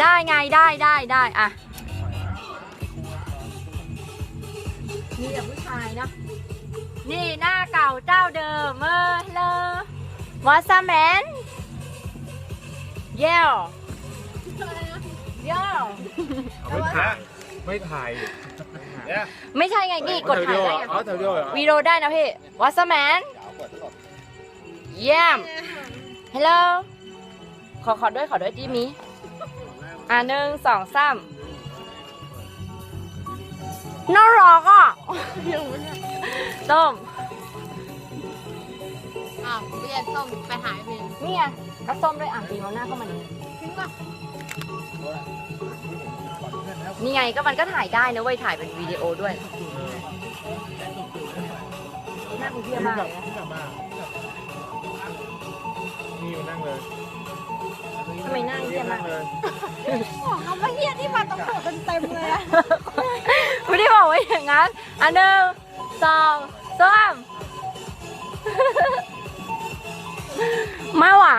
ได้ไงได้ได้ได้อะมีแต่ผู้ชายนะ นี่หน้าเก่าเจ้าเดิมเออเลอวอสแมนเย่เย่ไม่ถ่ายไม่ถ่ายเนี่ยไม่ใช่ไงนี่กดถ่ายได้ไงอ๋อถ่ายวิดีโอเหรอวีดีโอได้นะพี่วอสแมนเยี่ยมฮัลโหลขอขอด้วยขอด้วยจิมี อะหนึ่งสองสามน่ารักอะต้มอ้าวเรียนส้มไปหายไปนี่ไงก็ส้มด้วยอะปีมองหน้าเข้ามานี่ถึงป่ะนี่ไงก็มันก็ถ่ายได้นะเว้ยถ่ายเป็นวิดีโอด้วยหน้าคุณพี่มากเลยนะกลับมานี่มานั่งเลยทำไมหน้าเยี่ยมมากเลย ของคำว่าเฮียที่มาตรงหัวเต็มๆเลยอะไม่ได้บอกไว้อย่างนั้น อันหนึ่งสองสาม ไม่หวา